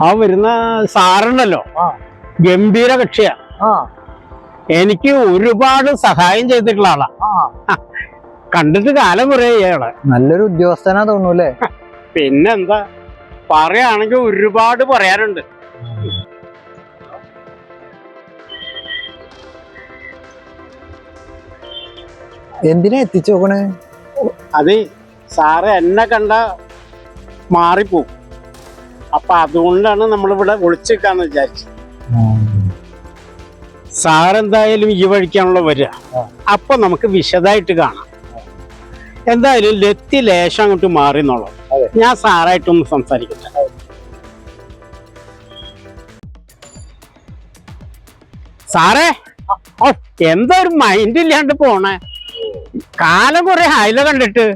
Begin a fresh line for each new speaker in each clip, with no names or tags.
ആ വരുന്ന സാറുണ്ടല്ലോ. ഗംഭീര കക്ഷിയാ. എനിക്ക് ഒരുപാട് സഹായം ചെയ്തിട്ടുള്ള ആളാ. കണ്ടിട്ട് കാലം കുറേ
നല്ലൊരു ഉദ്യോഗസ്ഥനാ തോന്നൂല്ലേ
പിന്നെന്താ? പറയാണെങ്കിൽ ഒരുപാട് പറയാനുണ്ട്.
എന്തിനാ എത്തിച്ചു അതെ
അത് സാറ് എന്നെ കണ്ട മാറിപ്പോവും. അപ്പൊ അതുകൊണ്ടാണ് നമ്മളിവിടെ ഒളിച്ചേക്കാന്ന് വിചാരിച്ചത്. സാറെന്തായാലും ഈ വഴിക്കാണല്ലോ വരിക. അപ്പൊ നമുക്ക് വിശദമായിട്ട് കാണാം. എന്തായാലും ലത്തി ലേശം അങ്ങോട്ട് മാറിന്നുള്ളൂ
അതെ.
ഞാൻ സാറായിട്ടൊന്ന് സംസാരിക്കട്ടെ. സാറേ ഓ എന്താ ഒരു മൈൻഡ് ഇല്ലാണ്ട് പോണേ? കാലം കുറെ ആയില്ല കണ്ടിട്ട്?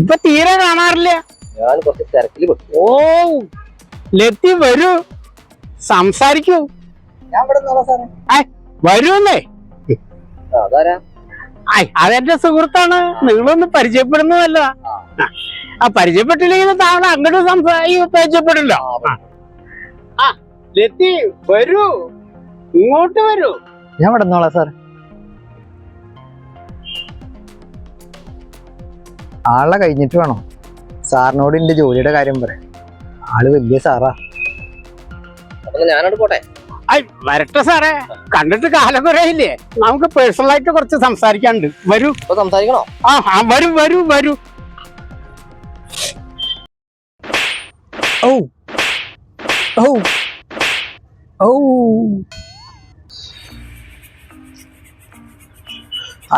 ഇപ്പൊ തീരെ കാണാറില്ല.
ഞാൻ കുറച്ച് തിരക്കിൽ
ഓ ലത്തി വരൂ. സംസാരിക്കൂ.
ഞാൻ ഇവിടെ നിന്നോളാം സാറേ.
വരൂന്നേ
അതാരാ?
ഐ അതെന്റെ സുഹൃത്താണ്. നിങ്ങളൊന്ന് പരിചയപ്പെടുന്നതല്ല. ആ. പരിചയപ്പെട്ടില്ലെങ്കിൽ താങ്കൾ അങ്ങോട്ട് സംസാരി പരിചയപ്പെടില്ല ആ ലത്തി വരൂ. ഇങ്ങോട്ട് വരൂ.
ഞാൻ ഇവിടെ നിന്നോളാം സാർ ആളെ കഴിഞ്ഞിട്ട് വേണം? സാറിനോട് എന്റെ ജോലിയുടെ കാര്യം പറയാം. ആൾ വലിയ സാറാ.
ഞാനോട് പോട്ടെ.
വരട്ടെ സാറേ. കണ്ടിട്ട് കാലം കുറയില്ലേ നമുക്ക് പേഴ്സണൽ ആയിട്ട് കുറച്ച് സംസാരിക്കാനുണ്ട്. വരൂ.
സംസാരിക്കണോ?
ആ ആ വരൂ വരൂ വരൂ.
ഓ ഓ ഓ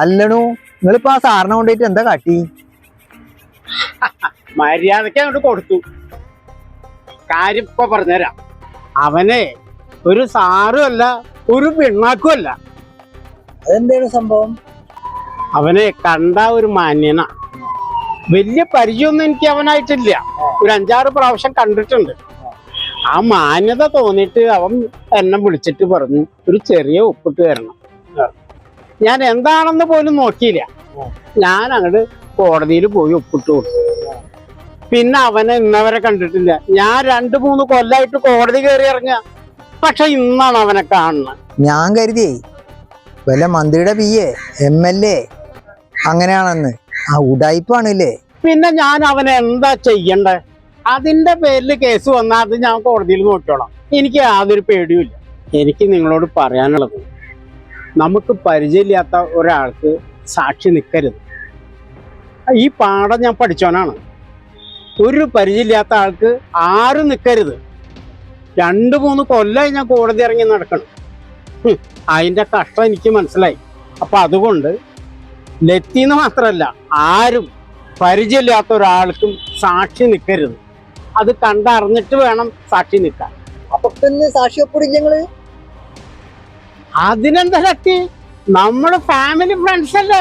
അല്ലണു നിങ്ങളിപ്പോ ആ സാറിനെ കൊണ്ടുപോയിട്ട് എന്താ കാട്ടി?
മര്യാദയ്ക്ക് അങ്ങോട്ട് കൊടുത്തു. കാര്യം ഇപ്പൊ പറഞ്ഞുതരാം. അവനെ ഒരു സാറുമല്ല ഒരു പിണ്ണാക്കും അല്ല.
അതെന്താണ് സംഭവം?
അവനെ കണ്ട ഒരു മാന്യന. വലിയ പരിചയമൊന്നും എനിക്ക് അവനായിട്ടില്ല. ഒരു അഞ്ചാറ് പ്രാവശ്യം കണ്ടിട്ടുണ്ട്. ആ മാന്യത തോന്നിയിട്ട് അവൻ എന്നെ വിളിച്ചിട്ട് പറഞ്ഞു ഒരു ചെറിയ ഒപ്പിട്ട് തരണം. ഞാൻ എന്താണെന്ന് പോലും നോക്കിയില്ല. ഞാൻ അങ്ങോട്ട് കോടതിയിൽ പോയി ഒപ്പിട്ട് കൊടുത്തു. പിന്നെ അവനെ ഇന്നവരെ കണ്ടിട്ടില്ല. ഞാൻ രണ്ടു മൂന്ന് കൊല്ലായിട്ട് കോടതി കയറി ഇറങ്ങുക. പക്ഷെ ഇന്നാണ് അവനെ കാണുന്നത്.
ഞാൻ കരുതിയേ വല്ല മന്ത്രിയുടെ P A M L A അങ്ങനെയാണെന്ന്. ആ ഉടായ്പാണല്ലേ
പിന്നെ ഞാൻ അവനെ എന്താ ചെയ്യണ്ടേ? അതിന്റെ പേരിൽ കേസ് വന്നാൽ അത് ഞാൻ കോടതിയിൽ നോക്കിയോളാം എനിക്ക് യാതൊരു പേടിയുമില്ല. എനിക്ക് നിങ്ങളോട് പറയാനുള്ളത് നമുക്ക് പരിചയമില്ലാത്ത ഒരാൾക്ക് സാക്ഷി നിൽക്കരുത്. ഈ പാഠം ഞാൻ പഠിച്ചവനാണ്. ഒരു പരിചയമില്ലാത്ത ആൾക്ക് ആരും നിൽക്കരുത് രണ്ട് മൂന്ന് കൊല്ലമായി ഞാൻ കോടതി ഇറങ്ങി നടക്കണം. അതിന്റെ കഷ്ടം എനിക്ക് മനസ്സിലായി. അപ്പം അതുകൊണ്ട് ലത്തിന്ന് മാത്രമല്ല ആരും പരിചയമില്ലാത്ത ഒരാൾക്കും സാക്ഷി നിൽക്കരുത് അത് കണ്ടറിഞ്ഞിട്ട് വേണം സാക്ഷി നിൽക്കാൻ
അപ്പൊ തന്നെ സാക്ഷി
അതിനെന്താ ശക്തി നമ്മൾ ഫാമിലി ഫ്രണ്ട്സ് അല്ലേ?